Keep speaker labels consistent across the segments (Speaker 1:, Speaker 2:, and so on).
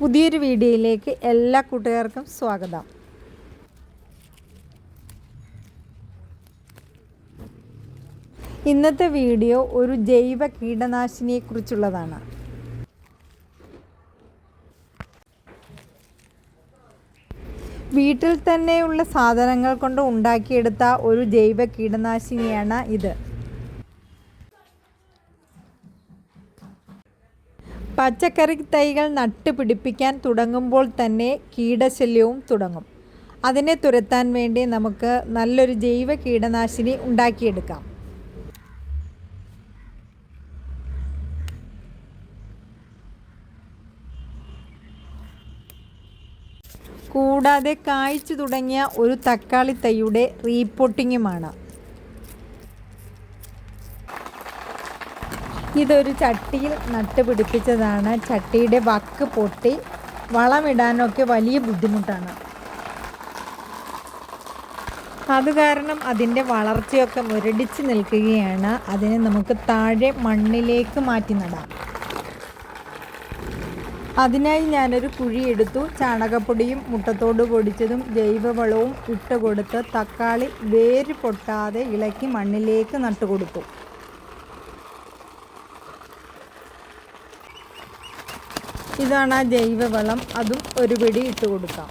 Speaker 1: പുതിയൊരു വീഡിയോയിലേക്ക് എല്ലാ കൂട്ടുകാർക്കും സ്വാഗതം. ഇന്നത്തെ വീഡിയോ ഒരു ജൈവ കീടനാശിനിയെക്കുറിച്ചുള്ളതാണ്. വീട്ടിൽ തന്നെയുള്ള സാധനങ്ങൾ കൊണ്ട് ഉണ്ടാക്കിയെടുത്ത ഒരു ജൈവ കീടനാശിനിയാണ് ഇത്. പച്ചക്കറി തൈകൾ നട്ടുപിടിപ്പിക്കാൻ തുടങ്ങുമ്പോൾ തന്നെ കീടശല്യവും തുടങ്ങും. അതിനെ തുരത്താൻ വേണ്ടി നമുക്ക് നല്ലൊരു ജൈവ കീടനാശിനി ഉണ്ടാക്കിയെടുക്കാം. കൂടാതെ കായ്ച്ചു തുടങ്ങിയ ഒരു തക്കാളി തൈയുടെ റീപോട്ടിങ്ങുമാണ്. ഇതൊരു ചട്ടിയിൽ നട്ട് പിടിപ്പിച്ചതാണ്. ചട്ടിയുടെ വക്ക് പൊട്ടി വളമിടാനൊക്കെ വലിയ ബുദ്ധിമുട്ടാണ്. അത് കാരണം അതിന്റെ വളർച്ചയൊക്കെ മുരടിച്ച് നിൽക്കുകയാണ്. അതിനെ നമുക്ക് താഴെ മണ്ണിലേക്ക് മാറ്റി നടാം. അതിനായി ഞാനൊരു കുഴി എടുത്തു. ചാണകപ്പൊടിയും മുട്ടത്തോട് പൊടിച്ചതും ജൈവവളവും ഇട്ട് കൊടുത്ത് തക്കാളി വേര് പൊട്ടാതെ ഇളക്കി മണ്ണിലേക്ക് നട്ടുകൊടുത്തു. ഇതാണ് ആ ജൈവവളം. അതും ഒരു പിടി ഇട്ട് കൊടുക്കാം.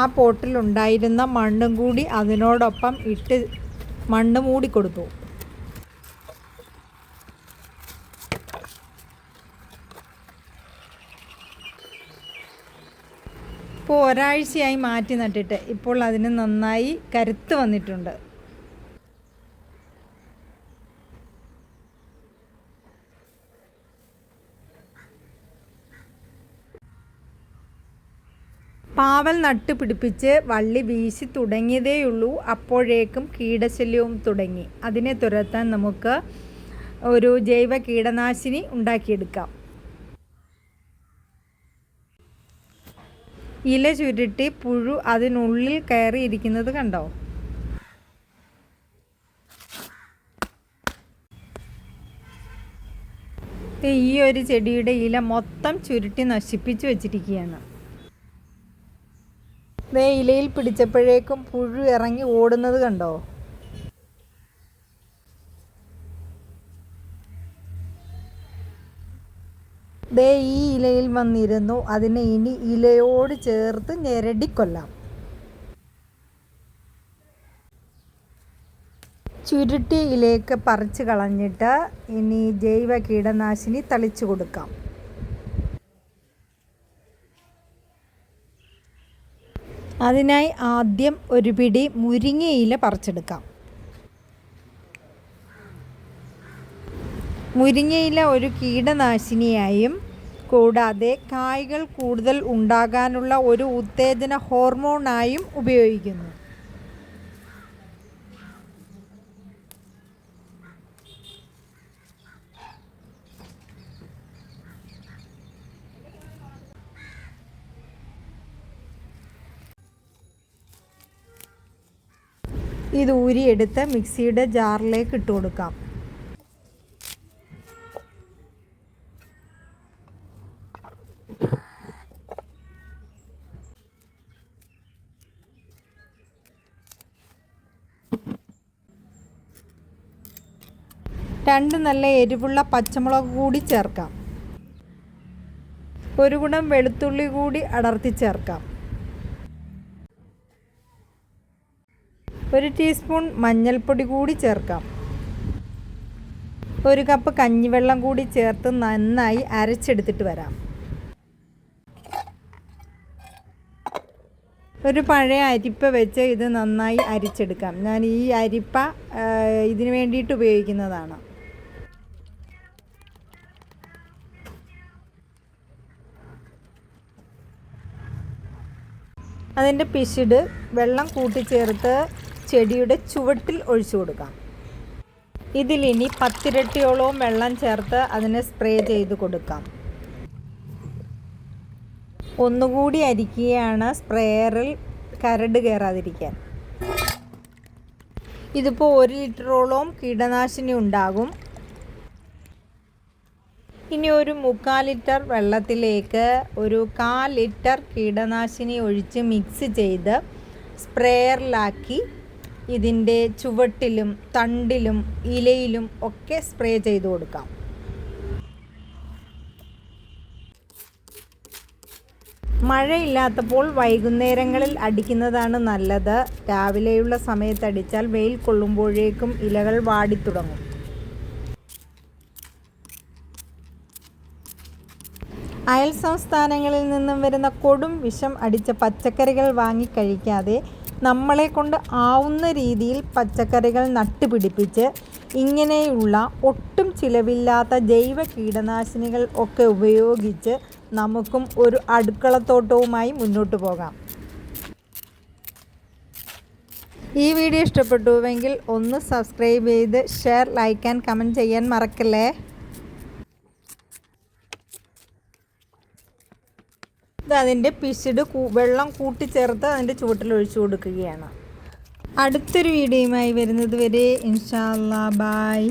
Speaker 1: ആ പോട്ടിലുണ്ടായിരുന്ന മണ്ണും കൂടി അതിനോടൊപ്പം ഇട്ട് മണ്ണ് മൂടി കൊടുത്തു. ഇപ്പോൾ ഒരാഴ്ചയായി മാറ്റി നട്ടിട്ട് ഇപ്പോൾ അതിന് നന്നായി കരുത്ത് വന്നിട്ടുണ്ട്. പാവൽ നട്ട് പിടിപ്പിച്ച് വള്ളി വീശി തുടങ്ങിയതേയുള്ളൂ. അപ്പോഴേക്കും കീടശല്യവും തുടങ്ങി. അതിനെ തുരത്താൻ നമുക്ക് ഒരു ജൈവ കീടനാശിനി ഉണ്ടാക്കിയെടുക്കാം. ഇല ചുരുട്ടി പുഴു അതിനുള്ളിൽ കയറിയിരിക്കുന്നത് കണ്ടോ? ഈ ഒരു ചെടിയുടെ ഇല മൊത്തം ചുരുട്ടി നശിപ്പിച്ചു വച്ചിരിക്കുകയാണ്. ദേ ഇലയിൽ പിടിച്ചപ്പോഴേക്കും പുഴു ഇറങ്ങി ഓടുന്നത് കണ്ടോ? ദേ ഈ ഇലയിൽ വന്നിരുന്നു. അതിനെ ഇനി ഇലയോട് ചേർത്ത് ഞെരടിക്കൊല്ലാം. ചുരുട്ടിയ ഇലയൊക്കെ പറിച്ച് കളഞ്ഞിട്ട് ഇനി ജൈവ കീടനാശിനി തളിച്ചു കൊടുക്കാം. അതിനായി ആദ്യം ഒരു പിടി മുരിങ്ങയില പറിച്ചെടുക്കാം. മുരിങ്ങയില ഒരു കീടനാശിനിയായും കൂടാതെ കായ്കൾ കൂടുതൽ ഉണ്ടാകാനുള്ള ഒരു ഉത്തേജന ഹോർമോണായും ഉപയോഗിക്കുന്നു. ഇത് ഊരിയെടുത്ത് മിക്സിയുടെ ജാറിലേക്ക് ഇട്ട് കൊടുക്കാം. രണ്ട് നല്ല എരിവുള്ള പച്ചമുളക് കൂടി ചേർക്കാം. ഒരു ഗുണം വെളുത്തുള്ളി കൂടി അടർത്തി ചേർക്കാം. ഒരു ടീസ്പൂൺ മഞ്ഞൾപ്പൊടി കൂടി ചേർക്കാം. ഒരു കപ്പ് കഞ്ഞിവെള്ളം കൂടി ചേർത്ത് നന്നായി അരച്ചെടുത്തിട്ട് വരാം. ഒരു പഴയ അരിപ്പ വെച്ച് ഇത് നന്നായി അരിച്ചെടുക്കാം. ഞാൻ ഈ അരിപ്പ ഇതിന് വേണ്ടിയിട്ട് ഉപയോഗിക്കുന്നതാണ്. അതിന്റെ പിശിട് വെള്ളം കൂട്ടിച്ചേർത്ത് ചെടിയുടെ ചുവട്ടിൽ ഒഴിച്ചു കൊടുക്കാം. ഇതിലിനി പത്തിരട്ടിയോളവും വെള്ളം ചേർത്ത് അതിനെ സ്പ്രേ ചെയ്ത് കൊടുക്കാം. ഒന്നുകൂടി അരിക്കുകയാണ് സ്പ്രേയറിൽ കരട് കയറാതിരിക്കാൻ. ഇതിപ്പോൾ ഒരു ലിറ്ററോളം കീടനാശിനി ഉണ്ടാകും. ഇനി ഒരു മുക്കാൽ ലിറ്റർ വെള്ളത്തിലേക്ക് ഒരു കാൽ ലിറ്റർ കീടനാശിനി ഒഴിച്ച് മിക്സ് ചെയ്ത് സ്പ്രേയറിലാക്കി ഇതിന്റെ ചുവട്ടിലും തണ്ടിലും ഇലയിലും ഒക്കെ സ്പ്രേ ചെയ്ത് കൊടുക്കാം. മഴയില്ലാത്തപ്പോൾ വൈകുന്നേരങ്ങളിൽ അടിക്കുന്നതാണ് നല്ലത്. രാവിലെയുള്ള സമയത്ത് അടിച്ചാൽ വെയിൽ കൊള്ളുമ്പോഴേക്കും ഇലകൾ വാടിത്തുടങ്ങും. അയൽ സംസ്ഥാനങ്ങളിൽ നിന്നും വരുന്ന കൊടും വിഷം അടിച്ച പച്ചക്കറികൾ വാങ്ങി കഴിക്കാതെ നമ്മളെ കൊണ്ട് ആവുന്ന രീതിയിൽ പച്ചക്കറികൾ നട്ടുപിടിപ്പിച്ച് ഇങ്ങനെയുള്ള ഒട്ടും ചിലവില്ലാത്ത ജൈവ കീടനാശിനികൾ ഒക്കെ ഉപയോഗിച്ച് നമുക്കും ഒരു അടുക്കളത്തോട്ടവുമായി മുന്നോട്ട് പോകാം. ഈ വീഡിയോ ഇഷ്ടപ്പെട്ടുവെങ്കിൽ ഒന്ന് സബ്സ്ക്രൈബ് ചെയ്ത് ഷെയർ ലൈക്ക് ആൻഡ് കമന്റ് ചെയ്യാൻ മറക്കല്ലേ? ഇത് അതിന്റെ പിശിട് വെള്ളം കൂട്ടിച്ചേർത്ത് അതിന്റെ ചുവട്ടിൽ ഒഴിച്ചു കൊടുക്കുകയാണ്. അടുത്തൊരു വീഡിയോയുമായി വരുന്നത് വരെ ഇൻഷാല്ലാ ബായ്